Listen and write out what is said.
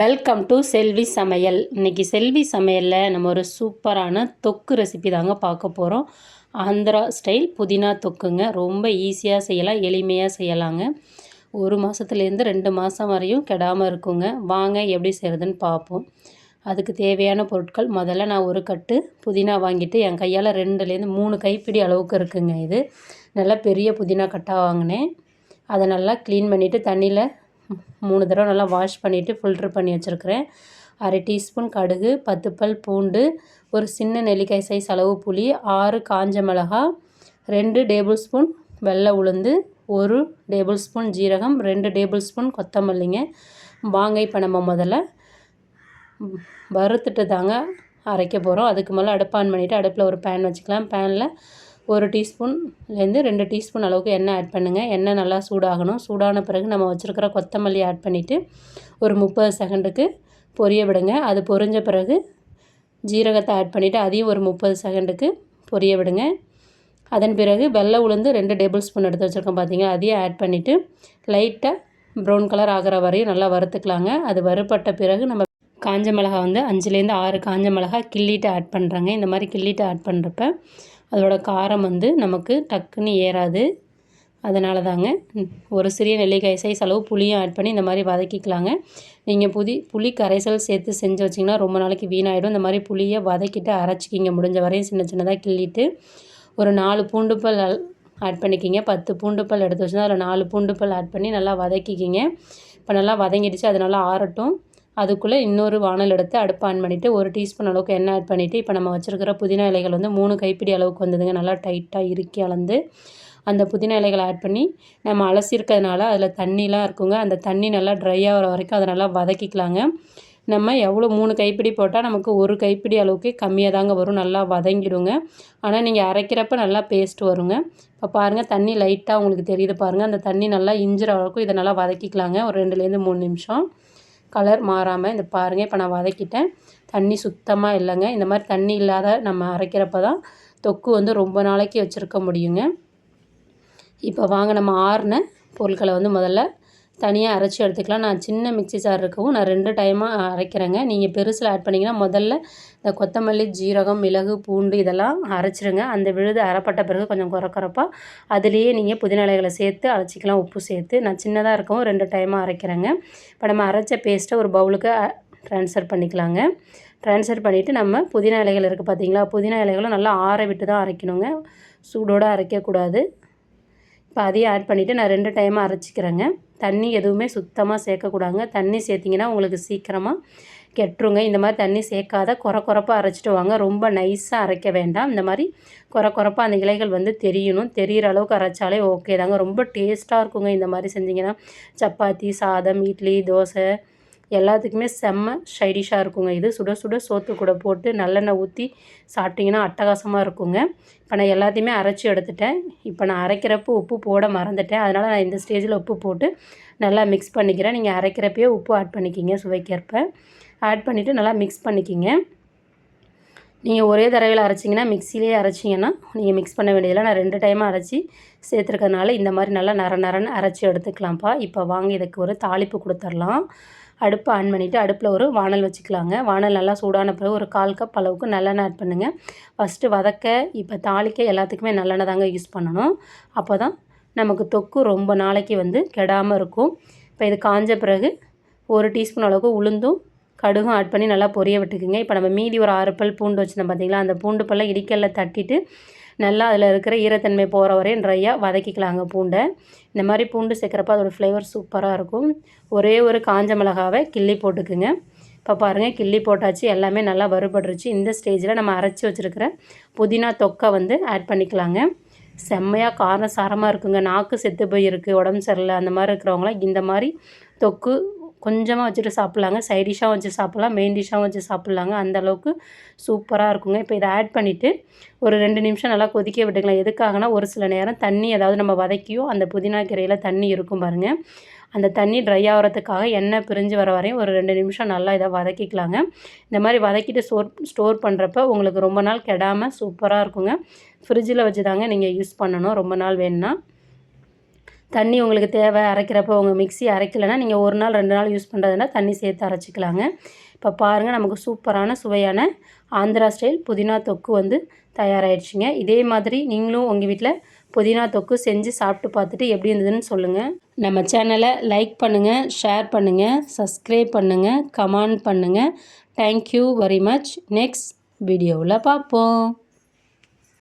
Welcome to செல்வி சமையல் இன்றைக்கி செல்வி சமையலில் நம்ம ஒரு சூப்பரான தொக்கு ரெசிபி தாங்க பார்க்க போகிறோம் ஆந்திரா ஸ்டைல் புதினா தொக்குங்க. ரொம்ப ஈஸியாக செய்யலாம் எளிமையாக செய்யலாங்க. ஒரு மாதத்துலேருந்து ரெண்டு மாதம் வரையும் கெடாமல் இருக்குங்க. வாங்க எப்படி செய்கிறதுன்னு பார்ப்போம். அதுக்கு தேவையான பொருட்கள் முதல்ல நான் ஒரு கட்டு புதினா வாங்கிட்டு என் கையால் ரெண்டுலேருந்து மூணு கைப்பிடி அளவுக்கு இருக்குங்க இது. நல்லா பெரிய புதினா கட்டாக வாங்கினேன். அதை நல்லா க்ளீன் பண்ணிவிட்டு தண்ணியில் மூணு தடவை நல்லா வாஷ் பண்ணிவிட்டு ஃபில்ட்ரு பண்ணி வச்சுருக்கிறேன். அரை டீஸ்பூன் கடுகு பத்து பல் பூண்டு ஒரு சின்ன நெல்லிக்காய் சைஸ் அளவு புளி ஆறு காஞ்ச மிளகா ரெண்டு டேபிள் ஸ்பூன் வெள்ளை உளுந்து ஒரு டேபிள் ஸ்பூன் ஜீரகம் ரெண்டு டேபிள் ஸ்பூன் கொத்தமல்லிங்க. வாங்க இப்போ நம்ம முதல்ல வறுத்துட்டு தாங்க அரைக்க போகிறோம் அதுக்கு மேலே அடுப்பு ஆன் பண்ணிவிட்டு அடுப்பில் ஒரு பேன் வச்சுக்கலாம். பேனில் ஒரு டீஸ்பூன்லேருந்து ரெண்டு டீஸ்பூன் அளவுக்கு எண்ணெய் ஆட் பண்ணுங்கள் எண்ணெய் நல்லா சூடாகணும். சூடான பிறகு நம்ம வச்சுருக்கிற கொத்தமல்லி ஆட் பண்ணிவிட்டு ஒரு முப்பது செகண்டுக்கு பொரிய விடுங்க. அது பொரிஞ்ச பிறகு ஜீரகத்தை ஆட் பண்ணிவிட்டு அதையும் ஒரு முப்பது செகண்டுக்கு பொரிய விடுங்க. அதன் பிறகு வெள்ளை உளுந்து ரெண்டு டேபிள் ஸ்பூன் எடுத்து வச்சுருக்கோம் பார்த்தீங்கன்னா அதையும் ஆட் பண்ணிவிட்டு லைட்டாக ப்ரௌன் கலர் ஆகிற வரையும் நல்லா வறுத்துக்கலாங்க. அது வறுப்பட்ட பிறகு நம்ம காஞ்ச மிளகா வந்து அஞ்சுலேருந்து ஆறு காஞ்ச மிளகா கிள்ளிட்டு ஆட் பண்ணுறாங்க இந்த மாதிரி கிள்ளிட்டு ஆட் பண்ணுறப்ப அதோட காரம் வந்து நமக்கு டக்குன்னு ஏறாது. அதனால தாங்க ஒரு சிறிய நெல்லிக்காய் சைஸ் அளவு புளியும் ஆட் பண்ணி இந்த மாதிரி வதக்கிக்கலாங்க. நீங்கள் புதி புளி கரைசல் சேர்த்து செஞ்சு வச்சிங்கன்னா ரொம்ப நாளைக்கு வீணாகிடும் இந்த மாதிரி புளியை வதக்கிட்டு அரைச்சிக்கிங்க. முடிஞ்ச வரையும் சின்ன சின்னதாக கிள்ளிட்டு ஒரு நாலு பூண்டுப்பல் ஆட் பண்ணிக்கிங்க. பத்து பூண்டுப்பல் எடுத்து வச்சுன்னா அதில் நாலு பூண்டுப்பல் ஆட் பண்ணி நல்லா வதக்கிக்கிங்க. இப்போ நல்லா வதங்கிடுச்சு. அது நல்லா ஆறட்டும். அதுக்குள்ளே இன்னொரு வானல் எடுத்து அடுப்பு ஆன் பண்ணிவிட்டு ஒரு டீஸ்பூன் அளவுக்கு எண்ணெய் ஆட் பண்ணிவிட்டு இப்போ நம்ம வச்சுருக்கிற புதினா இலைகள் வந்து மூணு கைப்பிடி அளவுக்கு வந்ததுங்க. நல்லா டைட்டாக இறுக்கி அளந்து அந்த புதினா இலைகளை ஆட் பண்ணி நம்ம அலசியிருக்கிறதுனால அதில் தண்ணிலாம் இருக்குங்க. அந்த தண்ணி நல்லா ட்ரை ஆகிற வரைக்கும் அதை நல்லா வதக்கிக்கலாங்க. நம்ம எவ்வளோ மூணு கைப்பிடி போட்டால் நமக்கு ஒரு கைப்பிடி அளவுக்கு கம்மியாக தாங்க வரும். நல்லா வதங்கிடுங்க. ஆனால் நீங்கள் அரைக்கிறப்ப நல்லா பேஸ்ட் வருங்க. இப்போ பாருங்கள் தண்ணி லைட்டாக உங்களுக்கு தெரியுது பாருங்கள் அந்த தண்ணி நல்லா இஞ்சிற அளவுக்கு இதை நல்லா வதக்கிக்கலாங்க. ஒரு ரெண்டுலேருந்து மூணு நிமிஷம். கலர் மாறாமல் இந்த பாருங்கள் இப்போ நான் வதக்கிட்டேன். தண்ணி சுத்தமாக இல்லைங்க. இந்த மாதிரி தண்ணி இல்லாத நம்ம அரைக்கிறப்ப தான் தொக்கு வந்து ரொம்ப நாளைக்கு வச்சுருக்க முடியுங்க. இப்போ வாங்க நம்ம ஆறின பொருட்களை வந்து முதல்ல தனியாக அரைச்சி எடுத்துக்கலாம். நான் சின்ன மிக்சி ஜார் இருக்கவும் நான் ரெண்டு டைமாக அரைக்கிறேங்க. நீங்கள் பெருசில் ஆட் பண்ணிங்கன்னா முதல்ல இந்த கொத்தமல்லி ஜீரகம் மிளகு பூண்டு இதெல்லாம் அரைச்சிருங்க. அந்த விழுது அரைப்பட்ட பிறகு கொஞ்சம் குறக்குறப்பாக அதுலேயே நீங்கள் புதினா இலைகளை சேர்த்து அரைச்சிக்கலாம் உப்பு சேர்த்து. நான் சின்னதாக இருக்கவும் ரெண்டு டைமாக அரைக்கிறேங்க. இப்போ நம்ம அரைச்ச பேஸ்ட்டை ஒரு பவுலுக்கு ட்ரான்ஸ்ஃபர் பண்ணிக்கலாங்க. ட்ரான்ஸ்ஃபர் பண்ணிவிட்டு நம்ம புதினா இலைகள் இருக்குது பார்த்தீங்களா புதினா இலைகளும் நல்லா ஆற விட்டு தான் அரைக்கணுங்க. சூடோடு அரைக்கக்கூடாது. இப்போ அதையும் ஆட் பண்ணிவிட்டு நான் ரெண்டு டைமாக அரைச்சிக்கிறேங்க. தண்ணி எதுவுமே சுத்தமாக சேர்க்கக்கூடாதுங்க. தண்ணி சேர்த்திங்கன்னா உங்களுக்கு சீக்கிரமாக கெட்டுருங்க. இந்த மாதிரி தண்ணி சேர்க்காத குறை குறைப்பாக அரைச்சிட்டு வாங்க. ரொம்ப நைஸாக அரைக்க வேண்டாம். இந்த மாதிரி குறை குறைப்பாக அந்த இலைகள் வந்து தெரியணும். தெரிகிற அளவுக்கு அரைச்சாலே ஓகே தாங்க. ரொம்ப டேஸ்ட்டாக இருக்குங்க. இந்த மாதிரி செஞ்சிங்கன்னா சப்பாத்தி சாதம் இட்லி தோசை எல்லாத்துக்குமே செம்ம ஷைடிஷாக இருக்குங்க. இது சுட சுட சோத்து கூட போட்டு நல்லெண்ணெய் ஊற்றி சாப்பிட்டிங்கன்னா அட்டகாசமாக இருக்குங்க. இப்போ நான் எல்லாத்தையுமே அரைச்சி எடுத்துட்டேன். இப்போ நான் அரைக்கிறப்போ உப்பு போட மறந்துட்டேன். அதனால் நான் இந்த ஸ்டேஜில் உப்பு போட்டு நல்லா மிக்ஸ் பண்ணிக்கிறேன். நீங்கள் அரைக்கிறப்பயே உப்பு ஆட் பண்ணிக்கிங்க சுவைக்கிறப்ப ஆட் பண்ணிவிட்டு நல்லா மிக்ஸ் பண்ணிக்கிங்க. நீங்கள் ஒரே தடவையில் அரைச்சிங்கன்னா மிக்சிலே அரைச்சிங்கன்னா நீங்கள் மிக்ஸ் பண்ண வேண்டியதில்லை. நான் ரெண்டு டைமாக அரைச்சி சேர்த்துருக்கறனால இந்த மாதிரி நல்லா நர நரன்னு அரைச்சி எடுத்துக்கலாம்ப்பா. இப்போ வாங்க இதுக்கு ஒரு தாளிப்பு கொடுத்துர்லாம் அடுப்பை ஆன் பண்ணிவிட்டு அடுப்பில் ஒரு வானல் வச்சுக்கலாங்க. வானல் நல்லா சூடான பிறகு ஒரு கால் கப் அளவுக்கு நல்லெண்ணெய் ஆட் பண்ணுங்கள் ஃபஸ்ட்டு வதக்க இப்போ தாளிக்க எல்லாத்துக்குமே நல்லெண்ணெய் தாங்க யூஸ் பண்ணணும். அப்போ தான் நமக்கு தொக்கு ரொம்ப நாளைக்கு வந்து கெடாமல் இருக்கும். இப்போ இது காஞ்ச பிறகு ஒரு டீஸ்பூன் அளவுக்கு உளுந்தும் கடுகும் ஆட் பண்ணி நல்லா பொரிய விட்டுக்குங்க. இப்போ நம்ம மீதி ஒரு ஆறு பல் பூண்டு வச்சுருந்தோம் பார்த்தீங்களா அந்த பூண்டு பல்ல இடிக்கல்ல தட்டிட்டு நல்லா அதில் இருக்கிற ஈரத்தன்மை போகிற வரையும் ட்ரையாக வதக்கிக்கலாங்க பூண்டை. இந்த மாதிரி பூண்டு சேர்க்குறப்ப அதோடய ஃப்ளேவர் சூப்பராக இருக்கும். ஒரே ஒரு காஞ்ச மிளகாவை கிள்ளி போட்டுக்குங்க. இப்போ பாருங்கள் கிள்ளி போட்டாச்சு எல்லாமே நல்லா வருபடுச்சு இந்த ஸ்டேஜில் நம்ம அரைச்சி வச்சுருக்கிற புதினா தொக்கை வந்து ஆட் பண்ணிக்கலாங்க. செம்மையாக காரம் சாரமாக இருக்குங்க. நாக்கு செத்து போய் இருக்குது உடம்பு சரியில்லை அந்த மாதிரி இருக்கிறவங்களாம் இந்த மாதிரி தொக்கு கொஞ்சமாக வச்சுட்டு சாப்பிட்லாங்க. சைட் டிஷ்ஷாக வச்சு சாப்பிட்லாம். மெயின் டிஷ்ஷாக வச்சு சாப்பிட்லாங்க. அந்தளவுக்கு சூப்பராக இருக்குங்க. இப்போ இதை ஆட் பண்ணிவிட்டு ஒரு ரெண்டு நிமிஷம் நல்லா கொதிக்க விட்டுக்கலாம். எதுக்காகனா ஒரு சில நேரம் தண்ணி ஏதாவது நம்ம வதக்கியோ அந்த புதினா கீரையில் தண்ணி இருக்கும் பாருங்கள் அந்த தண்ணி ட்ரை ஆகிறதுக்காக எண்ணெய் பிரிஞ்சு வர வரையும் ஒரு ரெண்டு நிமிஷம் நல்லா இதை வதக்கிக்கலாங்க. இந்த மாதிரி வதக்கிட்டு ஸ்டோர் ஸ்டோர் பண்ணுறப்ப உங்களுக்கு ரொம்ப நாள் கெடாமல் சூப்பராக இருக்குங்க. ஃப்ரிட்ஜில் வச்சு தாங்க நீங்கள் யூஸ் பண்ணணும். ரொம்ப நாள் வேணுன்னா தண்ணி உங்களுக்கு தேவை அரைக்கிறப்போ உங்கள் மிக்ஸி அரைக்கலைன்னா நீங்கள் ஒரு நாள் ரெண்டு நாள் யூஸ் பண்ணுறதுனா தண்ணி சேர்த்து அரைச்சிக்கலாங்க. இப்போ பாருங்கள் நமக்கு சூப்பரான சுவையான ஆந்திரா ஸ்டைல் புதினா தொக்கு வந்து தயாராகிடுச்சிங்க இதே மாதிரி நீங்களும் உங்கள் வீட்டில் புதினா தொக்கு செஞ்சு சாப்பிட்டு பார்த்துட்டு எப்படி இருந்ததுன்னு சொல்லுங்கள் நம்ம சேனலை லைக் பண்ணுங்கள் ஷேர் பண்ணுங்கள் சப்ஸ்கிரைப் பண்ணுங்கள் கமெண்ட் பண்ணுங்கள் தேங்க்யூ வெரி மச் நெக்ஸ்ட் வீடியோவில் பார்ப்போம்.